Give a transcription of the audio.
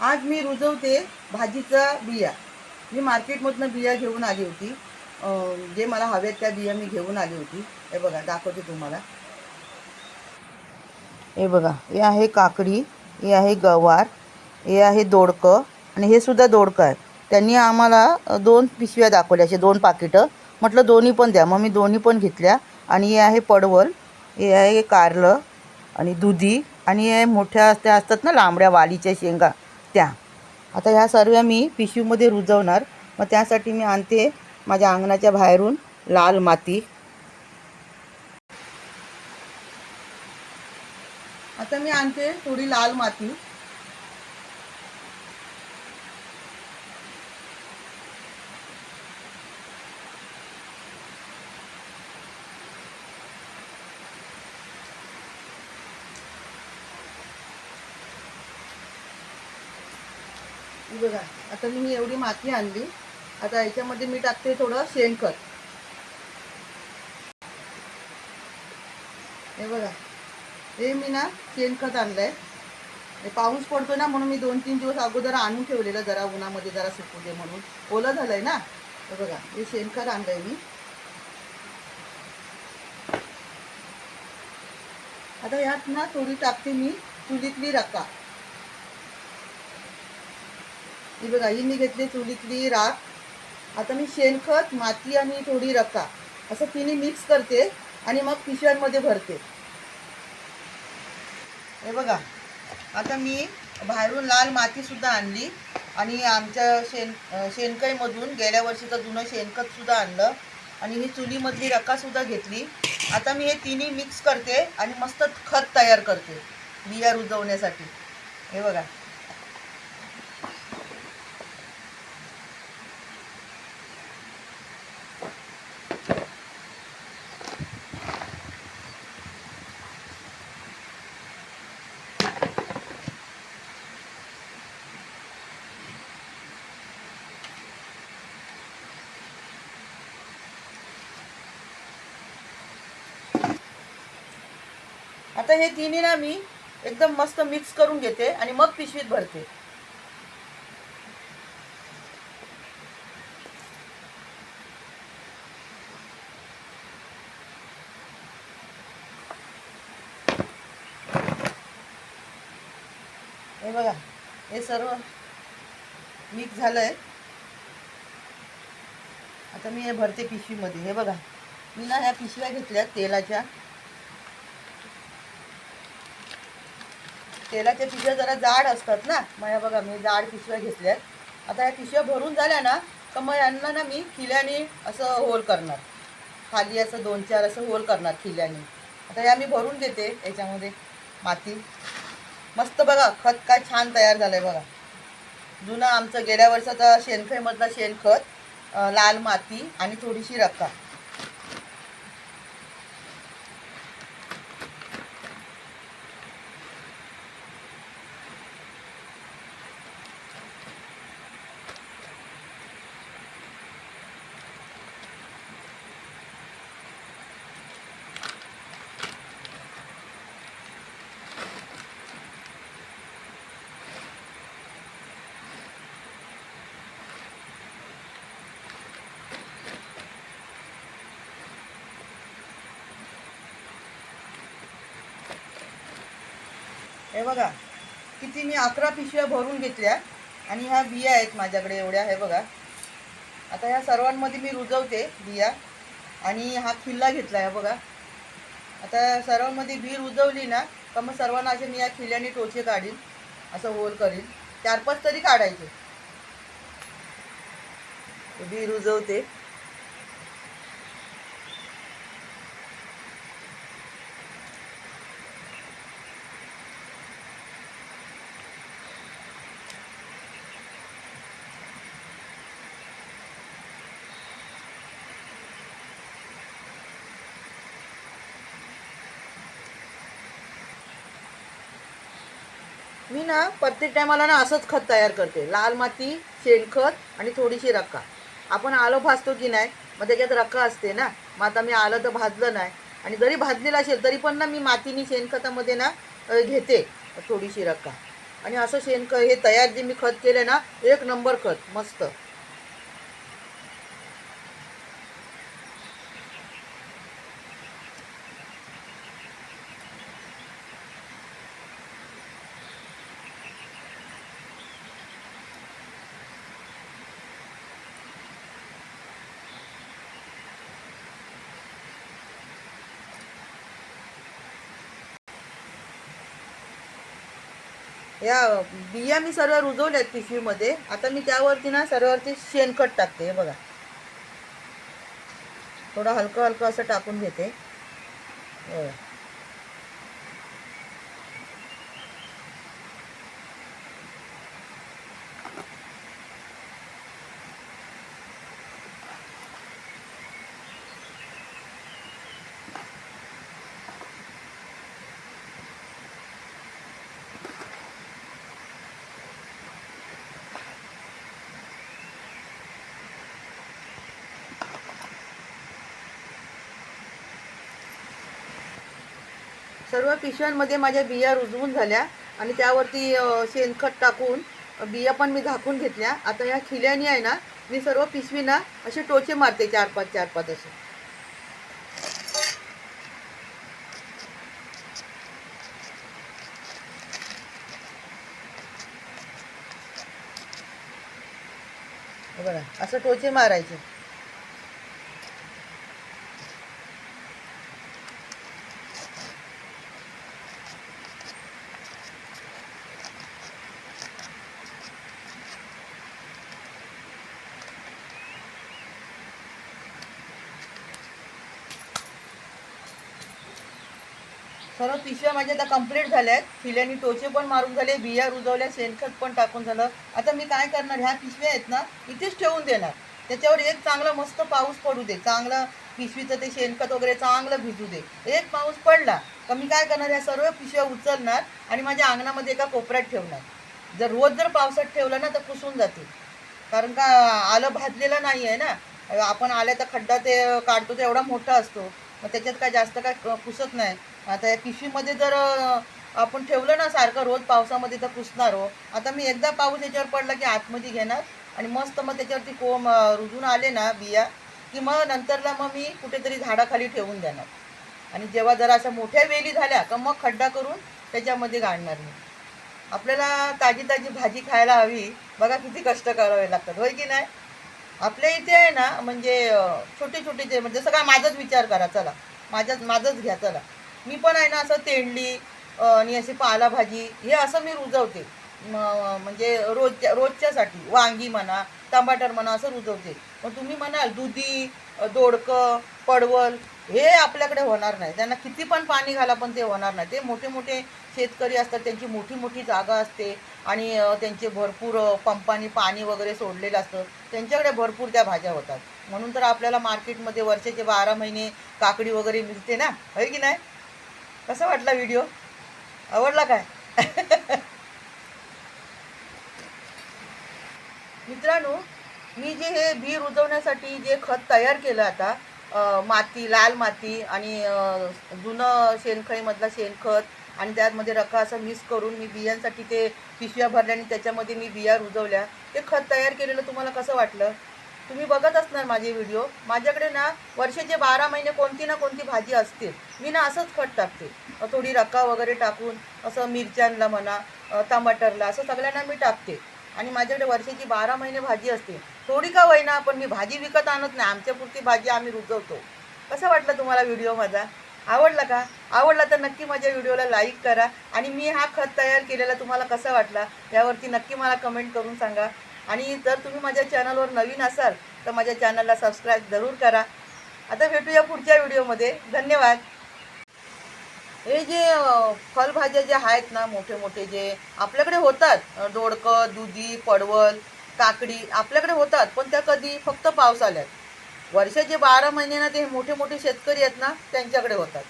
आज मी रुजवते भाजीचा बिया. मी मार्केटमधनं बिया घेऊन आली होती. जे मला हव्यात त्या बिया मी घेऊन आली होती. हे बघा दाखवते तुम्हाला. हे बघा हे आहे काकडी हे आहे गवार हे आहे दोडकं आणि हे सुद्धा दोडकं आहे त्यांनी आम्हाला दोन पिशव्या दाखवल्या असे दोन पाकिटं. म्हटलं दोन्ही पण द्या. मग मी दोन्ही पण घेतल्या आणि हे आहे पडवल हे आहे कारलं आणि दुधी आणि हे मोठ्या त्या असतात ना लांबड्या वालीच्या शेंगा. त्या आता ह्या सर्व मी पिशवीमध्ये रुजवणार. मग त्यासाठी मी आणते माझ्या अंगणाच्या बाहेरून लाल माती. आता मी आणते थोडी लाल माती. ही बघा. आता मी ही एवढी माती आणली. आता याच्यामध्ये मी टाकते थोडं शेणखत. हे बघा. हे मी ना शेणखत आणलंय. पाऊस पडतो ना म्हणून मी दोन तीन दिवस अगोदर आणून ठेवलेलं जरा उन्हामध्ये जरा सुकू दे म्हणून. ओलं झालंय ना. हे बघा. हे शेणखत आणलंय मी. आता यात ना थोडी टाकते मी. चुलीतली रका. ही बघा ही मी घेतली चुलीतली राख. आता मी शेणखत माती आणि थोडी रका. असं तिन्ही मिक्स करते आणि मग पिशव्यांमध्ये भरते. हे बघा आता मी बाहेरून लाल माती सुद्धा आणली आणि आमच्या शेण अं, शेणकाईमधून गेल्या वर्षीचं जुनं शेणखत सुद्धा आणलं आणि ही चुलीमधली रकासुद्धा घेतली. आता मी हे तिन्ही मिक्स करते आणि मस्त खत तयार करते बिया रुजवण्यासाठी. हे बघा. आता हे तिन्ही ना मी एकदम मस्त मिक्स करून घेते आणि मग पिशवीत भरते. हे बघा हे सर्व मिक्स झालंय. आता मी हे भरते पिशवीमध्ये. हे बघा मी ना ह्या पिशव्या घेतल्या तेलाच्या. तेलाच्या पिशव्या जरा जाड असतात ना. मग बघा मी जाड पिशव्या घेतल्यात. आता या पिशव्या भरून झाल्या ना तर मग यांना ना मी खिल्याने असं होल करणार. खाली असं दोन चार असं होल करणार खिल्याने. आता या मी भरून देते याच्यामध्ये माती. मस्त बघा खत काय छान तयार झालं आहे बघा. जुनं आमचं गेल्या वर्षाचा शेणखैमधला शेणखत लाल माती आणि थोडीशी रक्का. हे बघा किती मी अकरा पिशव्या भरून घेतल्या आणि ह्या बिया आहेत माझ्याकडे एवढ्या हे बघा. आता ह्या सर्वांमध्ये मी रुजवते बिया आणि हा खिल्ला घेतला आहे बघा. आता सर्वांमध्ये बी रुजवली ना तर मग सर्वांना असे मी या खिल्याने टोचे काढीन असं होल करीन. चार पाच तरी काढायचे. बी रुजवते. मी ना प्रत्येक टायमाला ना असंच खत तयार करते. लाल माती शेणखत आणि थोडीशी रक्का. आपण आलं भाजतो की नाही? मग त्याच्यात रक्का असते ना? मग आता मी आलं तर भाजलं नाही. आणि जरी भाजलेलं असेल तरी पण ना मी मातीनी शेणखतामध्ये ना घेते थोडीशी रक्का. आणि असं शेणखत हे तयार जे मी खत केलं ना एक नंबर खत मस्त. या बिया मी सर्व रुजवल्यात पिशवीमध्ये. आता मी त्यावरती ना सर्ववरती शेणखत टाकते हे बघा. थोडं हलकं हलकं असं टाकून घेते. हो. सर्व पिशव्यांमध्ये माझ्या बिया रुजवून झाल्या आणि त्यावरती शेणखत टाकून बिया पण मी झाकून घेतल्या. आता ह्या खिल्यानी आहे ना मी सर्व पिशवीना असे टोचे मारते चार पाच चार पाच असे. बघा असं टोचे मारायचे. सर्व पिशव्या माझ्या आता कंप्लीट झाल्या आहेत खिल्यानी टोचे पण मारून झाले बिया रुजवल्या शेणखत पण टाकून झालं. आता मी काय करणार? ह्या पिशव्या आहेत ना इथेच ठेवून देणार. त्याच्यावर एक चांगला मस्त पाऊस पडू दे. चांगला पिशवीचं ते शेणखत वगैरे चांगलं भिजू दे. एक पाऊस पडला तर मी काय करणार? ह्या सर्व पिशव्या उचलणार आणि माझ्या अंगणामध्ये एका कोपऱ्यात ठेवणार. जर रोज जर पावसात ठेवलं ना तर पुसून जातील कारण का आलं भाजलेलं नाही आहे ना. आपण आल्याचा खड्डा ते काढतो ते एवढा मोठा असतो. मग त्याच्यात काय जास्त काय पुसत नाही. आता या पिशवीमध्ये जर आपण ठेवलं ना सारखं रोज पावसामध्ये तर पुसणार हो. आता मी एकदा पाऊस याच्यावर पडला की आतमध्ये घेणार आणि मस्त मग त्याच्यावरती कोंब रुजून आले ना बिया की मग नंतरला मग मी कुठेतरी झाडाखाली ठेवून देणार. आणि जेव्हा जरा अशा मोठ्या वेली झाल्या का मग खड्डा करून त्याच्यामध्ये गाडणार मी. आपल्याला ताजी ताजी भाजी खायला हवी. बघा किती कष्ट करावे लागतात होय की नाही? आपल्या इथे आहे ना म्हणजे छोटे छोटे जे म्हणजे जसं काय माझाच विचार करा चला. माझ्याच माझंच घ्या चला. मी पण आहे ना असं तेंडली आणि अशी पालाभाजी हे असं मी रुजवते. म्हणजे रोजच्या रोजच्यासाठी वांगी म्हणा टमाटर म्हणा असं रुजवते. मग तुम्ही म्हणाल दुधी दोडकं पडवल हे आपल्याकडे होणार नाही. त्यांना किती पण पाणी घाला पण ते होणार नाही. ते मोठे मोठे शेतकरी असतात त्यांची मोठी मोठी जागा असते. आणि त्यांचे भरपूर पंपानी पाणी वगैरे सोडलेलं असतं. त्यांच्याकडे भरपूर त्या भाज्या होतात. म्हणून तर आपल्याला मार्केटमध्ये वर्षाचे बारा महिने काकडी वगैरे मिळते ना? होय की नाही? कसा वाटला व्हिडिओ? आवडला काय? मित्रांनो मी जे हे बी रुजवण्यासाठी जे खत तयार केलं आता माती लाल माती आणि जुनं शेणखळीमधला शेणखत आणि त्यामध्ये रखा असं मिक्स करून मी बियांसाठी ते पिशव्या भरल्या आणि त्याच्यामध्ये मी बिया रुजवल्या. ते खत तयार केलेलं तुम्हाला कसं वाटलं? तुम्ही बघत असणार माझे व्हिडिओ. माझ्याकडे ना वर्षाचे बारा महिने कोणती ना कोणती भाजी असते मी ना असंच खत टाकते. थोडी रका वगैरे टाकून असं मिरच्यांना म्हणा टमाटरला असं सगळ्यांना मी टाकते. आणि माझ्याकडे वर्षाची बारा महिने भाजी असते. थोडी का होईना पण मी भाजी विकत आणत नाही. आमच्यापुरती भाजी आम्ही रुजवतो. कसं वाटलं तुम्हाला व्हिडिओ माझा? आवडला का? आवडला तर नक्की माझ्या व्हिडिओला लाईक करा. आणि मी हा खत तयार केलेला तुम्हाला कसा वाटला यावरती नक्की मला कमेंट करून सांगा. आणि जर तुम्ही माझ्या चॅनलवर नवीन असाल तर माझ्या चॅनलला सबस्क्राईब जरूर करा. आता भेटूया पुढच्या व्हिडिओमध्ये धन्यवाद. हे जे फलभाज्या फळभाज्या जे आहेत ना मोठे मोठे जे आपल्याकडे होतात दोडकं दुधी पडवल काकडी आपल्याकडे होतात पण त्या कधी फक्त पावसाळ्यात. वर्षाचे बारा महिने ना ते मोठे मोठे शेतकरी आहेत ना त्यांच्याकडे होतात.